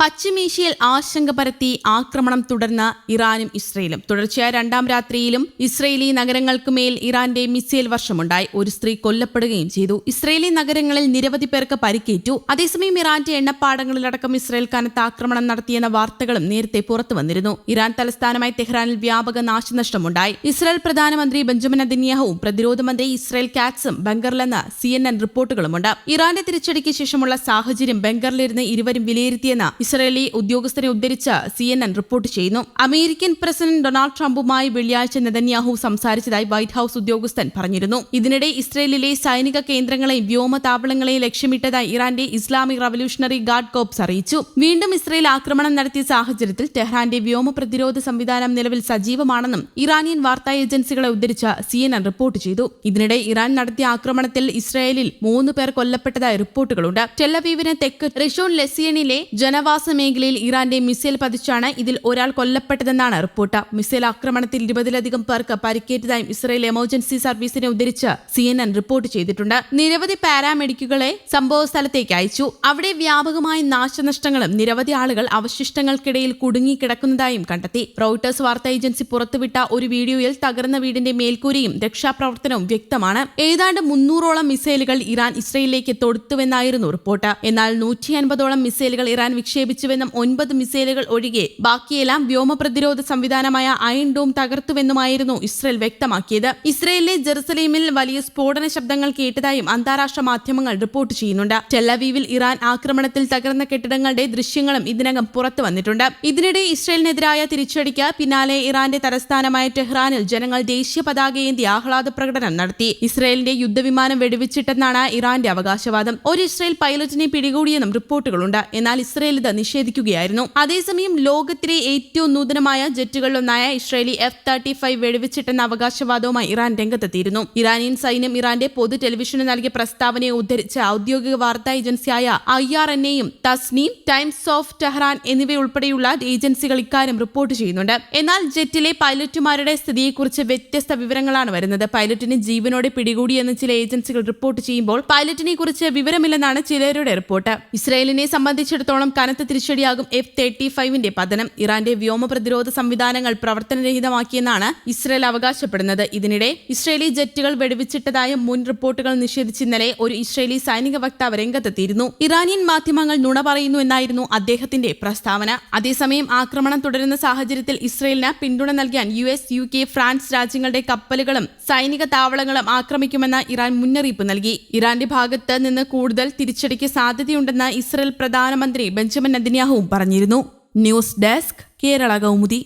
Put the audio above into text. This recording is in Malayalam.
പശ്ചിമേഷ്യയിൽ ആശങ്ക പരത്തി ആക്രമണം തുടർന്ന ഇറാനും ഇസ്രയേലും. തുടർച്ചയായ രണ്ടാം രാത്രിയിലും ഇസ്രയേലി നഗരങ്ങൾക്കുമേൽ ഇറാന്റെ മിസൈൽ വർഷമുണ്ടായി. ഒരു സ്ത്രീ കൊല്ലപ്പെടുകയും ചെയ്തു. ഇസ്രയേലി നഗരങ്ങളിൽ നിരവധി പേർക്ക് പരിക്കേറ്റു. അതേസമയം ഇറാന്റെ എണ്ണപ്പാടങ്ങളിലടക്കം ഇസ്രയേൽ കനത്ത ആക്രമണം നടത്തിയെന്ന വാർത്തകളും നേരത്തെ പുറത്തു വന്നിരുന്നു. ഇറാൻ തലസ്ഥാനമായ തെഹ്റാനിൽ വ്യാപക നാശനഷ്ടമുണ്ടായി. ഇസ്രായേൽ പ്രധാനമന്ത്രി ബെഞ്ചമിൻ അദിന്യാഹുവും പ്രതിരോധ മന്ത്രി ഇസ്രായേൽ കാറ്റ്സും ബംഗറിലെന്ന് സി എൻ എൻ റിപ്പോർട്ടുകളുമുണ്ട്. ഇറാന്റെ തിരിച്ചടിക്ക് ശേഷമുള്ള സാഹചര്യം ബംഗറിലിരുന്ന് ഇരുവരും വിലയിരുത്തിയെന്ന് ഇസ്രയേലി ഉദ്യോഗസ്ഥരെ ഉദ്ധരിച്ച് സി എൻ എൻ റിപ്പോർട്ട് ചെയ്യുന്നു. അമേരിക്കൻ പ്രസിഡന്റ് ഡൊണാൾഡ് ട്രംപുമായി വെള്ളിയാഴ്ച നെതന്യാഹു സംസാരിച്ചതായി വൈറ്റ് ഹൌസ് ഉദ്യോഗസ്ഥൻ പറഞ്ഞിരുന്നു. ഇതിനിടെ ഇസ്രയേലിലെ സൈനിക കേന്ദ്രങ്ങളെയും വ്യോമതാവളങ്ങളെയും ലക്ഷ്യമിട്ടതായി ഇറാന്റെ ഇസ്ലാമിക് റവല്യൂഷണറി ഗാർഡ് കോപ്സ് അറിയിച്ചു. വീണ്ടും ഇസ്രയേൽ ആക്രമണം നടത്തിയ സാഹചര്യത്തിൽ ടെഹ്റാന്റെ വ്യോമ പ്രതിരോധ സംവിധാനം നിലവിൽ സജീവമാണെന്നും ഇറാനിയൻ വാർത്താ ഏജൻസികളെ ഉദ്ധരിച്ച് സി എൻ എൻ റിപ്പോർട്ട് ചെയ്തു. ഇതിനിടെ ഇറാൻ നടത്തിയ ആക്രമണത്തിൽ ഇസ്രയേലിൽ മൂന്ന് പേർ കൊല്ലപ്പെട്ടതായി റിപ്പോർട്ടുകളുണ്ട്. ടെല്ലവീവിന് തെക്ക് റിഷോൺ ലെസിയനിലെ ജനവാസ മേഖലയിൽ ഇറാന്റെ മിസൈൽ പതിച്ചാണ് ഇതിൽ ഒരാൾ കൊല്ലപ്പെട്ടതെന്നാണ് റിപ്പോർട്ട്. മിസൈൽ ആക്രമണത്തിൽ ഇരുപതിലധികം പേർക്ക് പരിക്കേറ്റതായും ഇസ്രായേൽ എമർജൻസി സർവീസിനെ ഉദ്ധരിച്ച് സി എൻ എൻ റിപ്പോർട്ട് ചെയ്തിട്ടുണ്ട്. നിരവധി പാരാമെഡിക്കുകളെ സംഭവ സ്ഥലത്തേക്ക് അയച്ചു. അവിടെ വ്യാപകമായ നാശനഷ്ടങ്ങളും നിരവധി ആളുകൾ അവശിഷ്ടങ്ങൾക്കിടയിൽ കുടുങ്ങിക്കിടക്കുന്നതായും കണ്ടെത്തി. റോയിട്ടേഴ്സ് വാർത്താ ഏജൻസി പുറത്തുവിട്ട ഒരു വീഡിയോയിൽ തകർന്ന വീടിന്റെ മേൽക്കൂരയും രക്ഷാപ്രവർത്തനവും വ്യക്തമാണ്. ഏതാണ്ട് മുന്നൂറോളം മിസൈലുകൾ ഇറാൻ ഇസ്രയേലിലേക്ക് തൊടുത്തുവെന്നായിരുന്നു റിപ്പോർട്ട്. എന്നാൽ നൂറ്റി അൻപതോളം മിസൈലുകൾ ഇറാൻ വിക്ഷേപിച്ചുവെന്നും ഒൻപത് മിസൈലുകൾ ഒഴികെ ബാക്കിയെല്ലാം വ്യോമ പ്രതിരോധ സംവിധാനമായ അയൺ ഡോം തകർത്തുവെന്നുമായിരുന്നു ഇസ്രയേൽ വ്യക്തമാക്കിയത്. ഇസ്രയേലിലെ ജെറുസലേമിൽ വലിയ സ്ഫോടന ശബ്ദങ്ങൾ കേട്ടതായും അന്താരാഷ്ട്ര മാധ്യമങ്ങൾ റിപ്പോർട്ട് ചെയ്യുന്നുണ്ട്. ടെല്ലവീവിൽ ഇറാൻ ആക്രമണത്തിൽ തകർന്ന കെട്ടിടങ്ങളുടെ ദൃശ്യങ്ങളും ഇതിനകം പുറത്തു വന്നിട്ടുണ്ട്. ഇതിനിടെ ഇസ്രയേലിനെതിരായ തിരിച്ചടിക്ക് പിന്നാലെ ഇറാന്റെ തലസ്ഥാനമായ ടെഹ്റാനിൽ ജനങ്ങൾ ദേശീയ പതാകയേന്തി ആഹ്ലാദ പ്രകടനം നടത്തി. ഇസ്രയേലിന്റെ യുദ്ധവിമാനം വെടിവെച്ചിട്ടെന്നാണ് ഇറാന്റെ അവകാശവാദം. ഒരു ഇസ്രയേൽ പൈലറ്റിനെ പിടികൂടിയെന്നും റിപ്പോർട്ടുകളുണ്ട്. എന്നാൽ ഇസ്രയേൽ ഇത് നിഷേധിക്കുകയായിരുന്നു. അതേസമയം ലോകത്തിലെ ഏറ്റവും നൂതനമായ ജെറ്റുകളിലൊന്നായ ഇസ്രയേലി എഫ് തേർട്ടി ഫൈവ് വെടിവെച്ചിട്ടെന്ന അവകാശവാദവുമായി ഇറാൻ രംഗത്തെത്തിയിരുന്നു. ഇറാനിയൻ സൈന്യം ഇറാന്റെ പൊതു ടെലിവിഷന് നൽകിയ പ്രസ്താവനയെ ഉദ്ധരിച്ച് ഔദ്യോഗിക വാർത്താ ഏജൻസിയായ ഐ ആർ എൻ എയും തസ്നീം ടൈംസ് ഓഫ് ടെഹ്റാൻ എന്നിവയുൾപ്പെടെയുള്ള ഏജൻസികൾ ഇക്കാര്യം റിപ്പോർട്ട് ചെയ്യുന്നുണ്ട്. എന്നാൽ ജെറ്റിലെ പൈലറ്റുമാരുടെ സ്ഥിതിയെക്കുറിച്ച് വ്യത്യസ്ത വിവരങ്ങളാണ് വരുന്നത്. പൈലറ്റിന് ജീവനോടെ പിടികൂടിയെന്ന് ചില ഏജൻസികൾ റിപ്പോർട്ട് ചെയ്യുമ്പോൾ പൈലറ്റിനെ കുറിച്ച് വിവരമില്ലെന്നാണ് ചിലരുടെ റിപ്പോർട്ട്. ഇസ്രയേലിനെ സംബന്ധിച്ചിടത്തോളം കനത്ത തിരിച്ചടിയാകും എഫ് തേർട്ടി ഫൈവിന്റെ പതനം. ഇറാന്റെ വ്യോമ പ്രതിരോധ സംവിധാനങ്ങൾ പ്രവർത്തനരഹിതമാക്കിയെന്നാണ് ഇസ്രയേൽ അവകാശപ്പെടുന്നത്. ഇതിനിടെ ഇസ്രയേലി ജെറ്റുകൾ വെടിവെച്ചിട്ടതായ മുൻ റിപ്പോർട്ടുകൾ നിഷേധിച്ച് ഇന്നലെ ഒരു ഇസ്രയേലി സൈനിക വക്താവ് രംഗത്തെത്തിയിരുന്നു. ഇറാനിയൻ മാധ്യമങ്ങൾ നുണ പറയുന്നു എന്നായിരുന്നു അദ്ദേഹത്തിന്റെ പ്രസ്താവന. അതേസമയം ആക്രമണം തുടരുന്ന സാഹചര്യത്തിൽ ഇസ്രയേലിന് പിന്തുണ നൽകാൻ U S U K France രാജ്യങ്ങളുടെ കപ്പലുകളും സൈനിക താവളങ്ങളും ആക്രമിക്കുമെന്ന് ഇറാൻ മുന്നറിയിപ്പ് നൽകി. ഇറാന്റെ ഭാഗത്ത് നിന്ന് കൂടുതൽ തിരിച്ചടിക്ക് സാധ്യതയുണ്ടെന്ന് ഇസ്രയേൽ പ്രധാനമന്ത്രി ബെഞ്ചമിൻ നെതന്യാഹുവും പറഞ്ഞിരുന്നു. News desk Kerala Kaumudi.